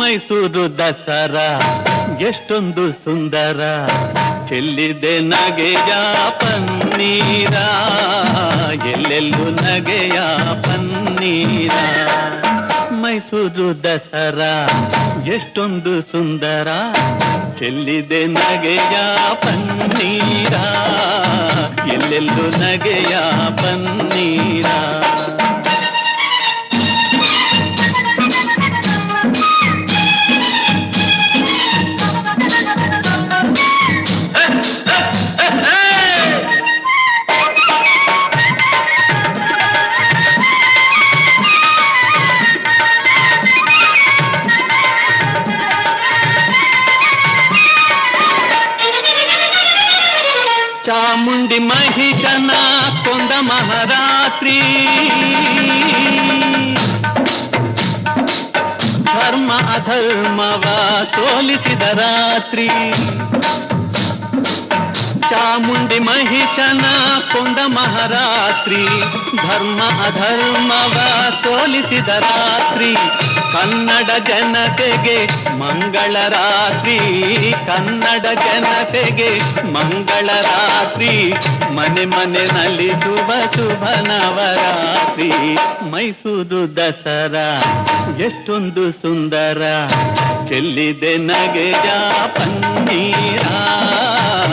ಮೈಸೂರು ದಸರಾ, ಎಷ್ಟೊಂದು ಸುಂದರ. ಚೆಲ್ಲಿದೆ ನಗೆಯ ಪನ್ನೀರ, ಎಲ್ಲೆಲ್ಲೂ ನಗೆಯ ಪನ್ನೀರ. ಮೈಸೂರು ದಸರಾ, ಎಷ್ಟೊಂದು ಸುಂದರ. ಚೆಲ್ಲಿದೆ ನಗೆಯ ಪನ್ನೀರ, ಎಲ್ಲೆಲ್ಲೂ ನಗೆಯ ಪನ್ನೀರ. ಚಾಮುಂಡಿ ಮಹಿಷನ ಕೊಂದ ಮಹಾರಾತ್ರಿ ಧರ್ಮ ಅಧರ್ಮವ ಸೋಲಿಸಿದ ರಾತ್ರಿ ಚಾಮುಂಡಿ ಮಹಿಷನ ಕೊಂಡ ಮಹಾರಾತ್ರಿ, ಧರ್ಮ ಅಧರ್ಮವ ಸೋಲಿಸಿದ ರಾತ್ರಿ, ಕನ್ನಡ ಜನತೆಗೆ ಮಂಗಳ ರಾತ್ರಿ, ಕನ್ನಡ ಜನತೆಗೆ ಮಂಗಳ ರಾತ್ರಿ, ಮನೆ ಮನೆ ನಲಿಸುವ ಶುಭ ನವರಾತ್ರಿ, ಮೈಸೂರು ದಸರಾ ಎಷ್ಟೊಂದು ಸುಂದರ, ಚೆಲ್ಲಿದೆ ನಗೆಯ ಪನ್ನೀರ.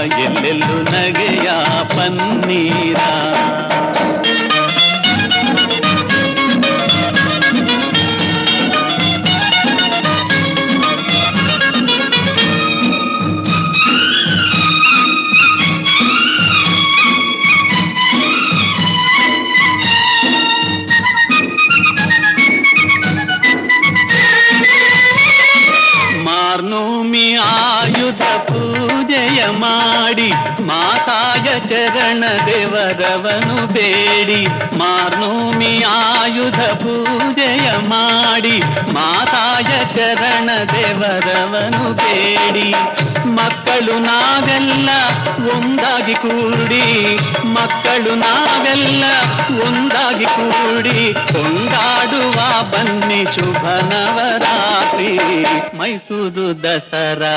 ಎಲ್ಲೆಲ್ಲೂ ನಗೆಯ ಪನ್ನೀರ. ಆಯುಧ ಪೂಜೆಯ ಮಾಡಿ ಮಾತಾಯ ಚರಣ ದೇವರವನು ಬೇಡಿ ಮಾರ್ನೋಮಿ ಆಯುಧ ಪೂಜೆಯ ಮಾಡಿ ಮಾತಾಯ ಚರಣ ದೇವರವನು ಬೇಡಿ. ಮಕ್ಕಳು ನಾವೆಲ್ಲ ಒಂದಾಗಿ ಕೂಡಿ, ಮಕ್ಕಳು ನಾವೆಲ್ಲ ಒಂದಾಗಿ ಕೂಡಿ ಕೊಂಡಾಡುವ ಬನ್ನಿ ಶುಭ ನವರಾತ್ರಿ ಮೈಸೂರು ದಸರಾ.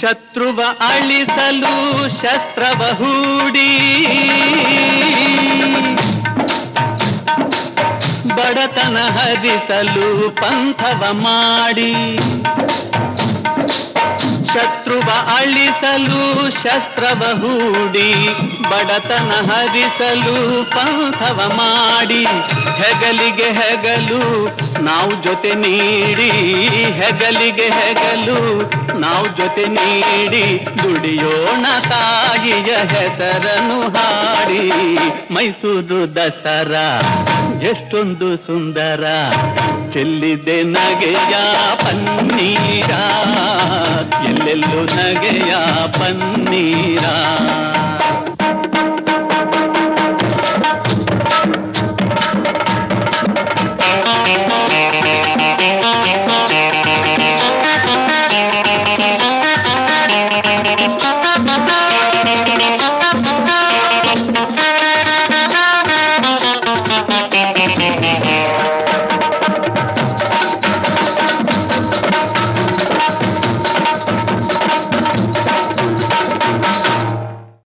ಶತ್ರುವ ಅಳಿಸಲು ಶಸ್ತ್ರವ ಹೂಡಿ. ಬಡತನ ಹರಿಸಲು ಪಂಥವ ಮಾಡಿ. ಶತ್ರುವ ಅಳಿಸಲು ಶಸ್ತ್ರ ಹೂಡಿ, ಬಡತನ ಹರಿಸಲು ಪಂಥವ ಮಾಡಿ. ಹೆಗಲಿಗೆ ಹೆಗಲು ನಾವು ಜೊತೆ ನೀಡಿ, ಹೆಗಲಿಗೆ ಹೆಗಲು ನಾವು ಜೊತೆ ನೀಡಿ. ದುಡಿಯೋಣ ತಾಯಿಯ ಹೆಸರನ್ನು ಹಾಡಿ. ಮೈಸೂರು ದಸರಾ ಎಷ್ಟೊಂದು ಸುಂದರ. ಚೆಲ್ಲಿದೆ ನಗೆಯ ಪನ್ನೀರ ಎಲ್ಲೆಲ್ಲೂ ನಗೆಯ ಪನ್ನೀರ